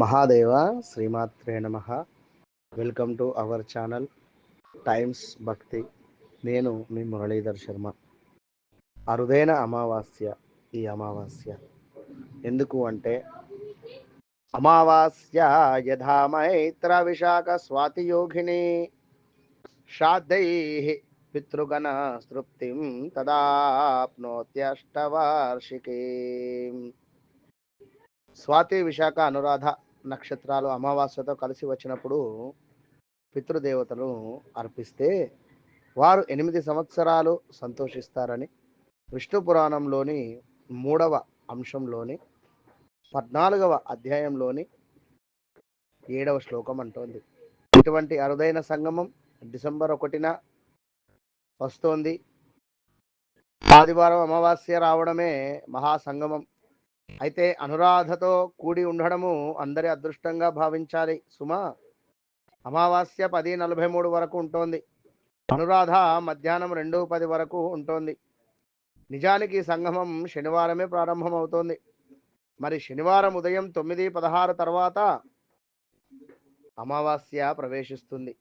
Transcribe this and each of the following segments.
మహాదేవ శ్రీమాత్రే నమ. Welcome to our channel Times Bhakti నేను మీ మురళీధర్ శర్మ. అరుదైన అమావాస్య ఈ అమావాస్య. ఎందుకు అంటే అమావాస్య యథా మైత్ర విశాఖ స్వాతి యోగిని శ్రాద్ధై పితృగణ తృప్తిం తదాప్నోత్యష్టవార్షికీ. స్వాతి విశాఖ అనురాధ నక్షత్రాలు అమావాస్యతో కలిసి వచ్చినప్పుడు పితృదేవతలు అర్పిస్తే వారు ఎనిమిది సంవత్సరాలు సంతోషిస్తారని విష్ణు పురాణంలోని మూడవ అంశంలోని పద్నాలుగవ అధ్యాయంలోని ఏడవ శ్లోకం అంటోంది. ఇటువంటి అరుదైన సంగమం డిసెంబర్ ఒకటిన వస్తోంది. ఆదివారం అమావాస్య రావడమే మహాసంగమం. అయితే అనురాధతో కూడి ఉండడము అందరి అదృష్టంగా భావించాలి. సుమా అమావాస్య పది నలభై మూడు వరకు ఉంటుంది. అనురాధ మధ్యాహ్నం రెండు పది వరకు ఉంటుంది. నిజానికి సంగమం శనివారమే ప్రారంభం అవుతోంది మరి శనివారం ఉదయం తొమ్మిది పదహారు తర్వాత అమావాస్య ప్రవేశిస్తుంది.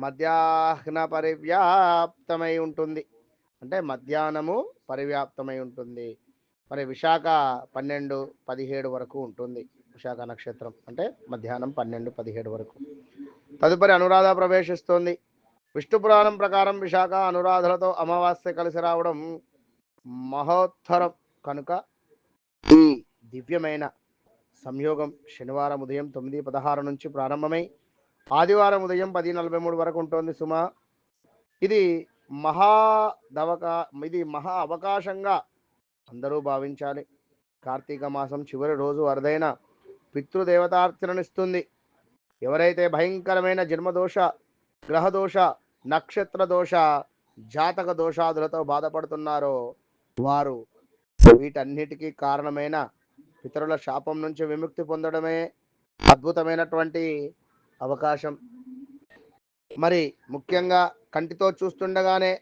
మధ్యాహ్న పరివ్యాప్తమై ఉంటుంది. అంటే మధ్యాహ్నము పరివ్యాప్తమై ఉంటుంది. మరి విశాఖ పన్నెండు పదిహేడు వరకు ఉంటుంది విశాఖ నక్షత్రం. అంటే మధ్యాహ్నం పన్నెండు పదిహేడు వరకు. తదుపరి అనురాధ ప్రవేశిస్తోంది. విష్ణు పురాణం ప్రకారం విశాఖ అనురాధలతో అమావాస్య కలిసి రావడం మహోత్తరం. కనుక ఈ దివ్యమైన సంయోగం శనివారం ఉదయం తొమ్మిది పదహారు నుంచి ప్రారంభమై ఆదివారం ఉదయం పది నలభై మూడు వరకు ఉంటుంది సుమ. ఇది మహా దవక ఇది మహా అవకాశంగా అందరూ భావించాలి. కార్తీక మాసం చివరి రోజు అరుదైన పితృదేవతార్చననిస్తుంది. ఎవరైతే భయంకరమైన జన్మదోష గ్రహదోష నక్షత్ర దోష జాతక దోషాదులతో బాధపడుతున్నారో వారు వీటన్నిటికీ కారణమైన పితరుల శాపం నుంచి విముక్తి పొందడమే అద్భుతమైనటువంటి అవకాశం. మరి ముఖ్యంగా కంటితో చూస్తుండగానే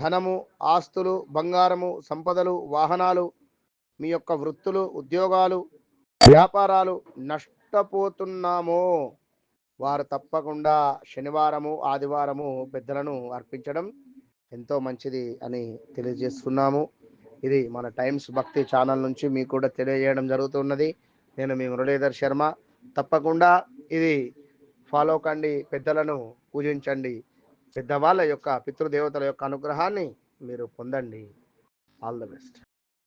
ధనము ఆస్తులు బంగారము సంపదలు వాహనాలు మీ యొక్క వృత్తులు ఉద్యోగాలు వ్యాపారాలు నష్టపోతున్నామో. వారు తప్పకుండా శనివారము ఆదివారము పెద్దలను అర్పించడం ఎంతో మంచిది అని తెలియజేస్తున్నాము. ఇది మన టైమ్స్ భక్తి ఛానల్ నుంచి మీకు కూడా తెలియజేయడం జరుగుతున్నది. నేను మీ మురళీధర్ శర్మ. తప్పకుండా ఇది ఫాలో కండి పెద్దలను పూజించండి. పెద్దవాళ్ళ యొక్క పితృదేవతల యొక్క అనుగ్రహాన్ని మీరు పొందండి. All the best